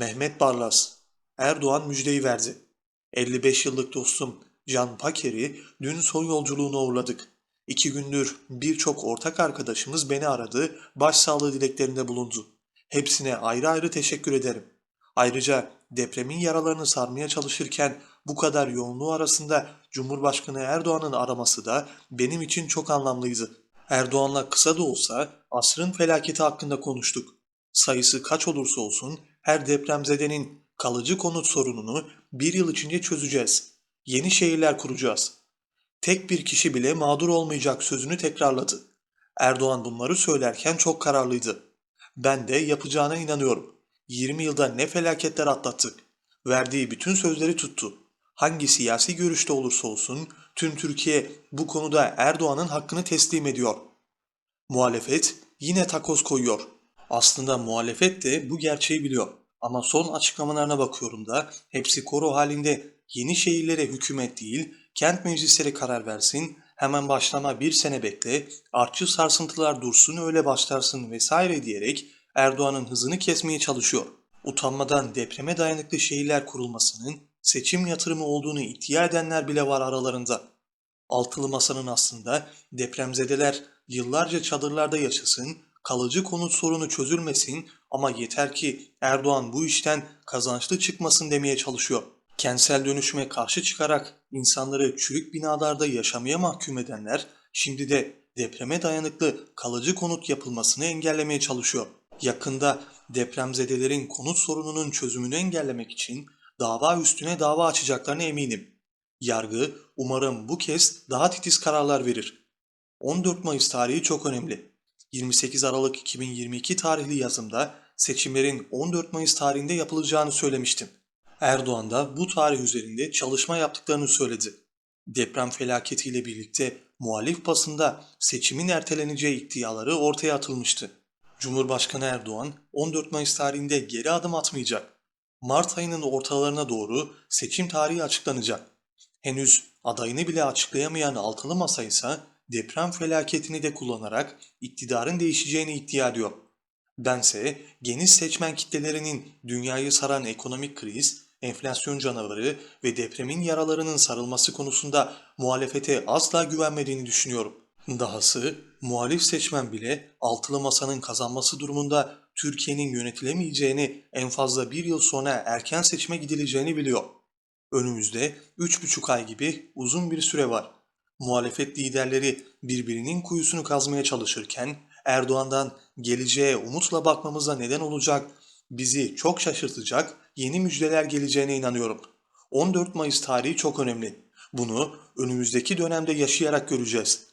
Mehmet Barlas, Erdoğan müjdeyi verdi. 55 yıllık dostum Can Paker'i dün son yolculuğuna uğurladık. İki gündür birçok ortak arkadaşımız beni aradı, başsağlığı dileklerinde bulundu. Hepsine ayrı ayrı teşekkür ederim. Ayrıca depremin yaralarını sarmaya çalışırken bu kadar yoğunluğu arasında Cumhurbaşkanı Erdoğan'ın araması da benim için çok anlamlıydı. Erdoğan'la kısa da olsa asrın felaketi hakkında konuştuk. Sayısı kaç olursa olsun her depremzedenin kalıcı konut sorununu bir yıl içinde çözeceğiz. Yeni şehirler kuracağız. Tek bir kişi bile mağdur olmayacak sözünü tekrarladı. Erdoğan bunları söylerken çok kararlıydı. Ben de yapacağına inanıyorum. 20 yılda ne felaketler atlattık. Verdiği bütün sözleri tuttu. Hangi siyasi görüşte olursa olsun tüm Türkiye bu konuda Erdoğan'ın hakkını teslim ediyor. Muhalefet yine takoz koyuyor. Aslında muhalefet de bu gerçeği biliyor. Ama son açıklamalarına bakıyorum da hepsi koro halinde yeni şehirlere hükümet değil, kent meclisleri karar versin, hemen başlama bir sene bekle, artçı sarsıntılar dursun öyle başlarsın vesaire diyerek Erdoğan'ın hızını kesmeye çalışıyor. Utanmadan depreme dayanıklı şehirler kurulmasının seçim yatırımı olduğunu iddia edenler bile var aralarında. Altılı masanın aslında depremzedeler yıllarca çadırlarda yaşasın, kalıcı konut sorunu çözülmesin ama yeter ki Erdoğan bu işten kazançlı çıkmasın demeye çalışıyor. Kentsel dönüşüme karşı çıkarak insanları çürük binalarda yaşamaya mahkum edenler şimdi de depreme dayanıklı kalıcı konut yapılmasını engellemeye çalışıyor. Yakında depremzedelerin konut sorununun çözümünü engellemek için dava üstüne dava açacaklarına eminim. Yargı umarım bu kez daha titiz kararlar verir. 14 Mayıs tarihi çok önemli. 28 Aralık 2022 tarihli yazımda seçimlerin 14 Mayıs tarihinde yapılacağını söylemiştim. Erdoğan da bu tarih üzerinde çalışma yaptıklarını söyledi. Deprem felaketiyle birlikte muhalif basında seçimin erteleneceği iddiaları ortaya atılmıştı. Cumhurbaşkanı Erdoğan 14 Mayıs tarihinde geri adım atmayacak. Mart ayının ortalarına doğru seçim tarihi açıklanacak. Henüz adayını bile açıklayamayan altılı masa ise deprem felaketini de kullanarak iktidarın değişeceğini iddia ediyor. Bense geniş seçmen kitlelerinin dünyayı saran ekonomik kriz, enflasyon canavarı ve depremin yaralarının sarılması konusunda muhalefete asla güvenmediğini düşünüyorum. Dahası muhalif seçmen bile altılı masanın kazanması durumunda Türkiye'nin yönetilemeyeceğini en fazla bir yıl sonra erken seçime gidileceğini biliyor. Önümüzde 3,5 ay gibi uzun bir süre var. Muhalefet liderleri birbirinin kuyusunu kazmaya çalışırken Erdoğan'dan geleceğe umutla bakmamıza neden olacak, bizi çok şaşırtacak yeni müjdeler geleceğine inanıyorum. 14 Mayıs tarihi çok önemli. Bunu önümüzdeki dönemde yaşayarak göreceğiz.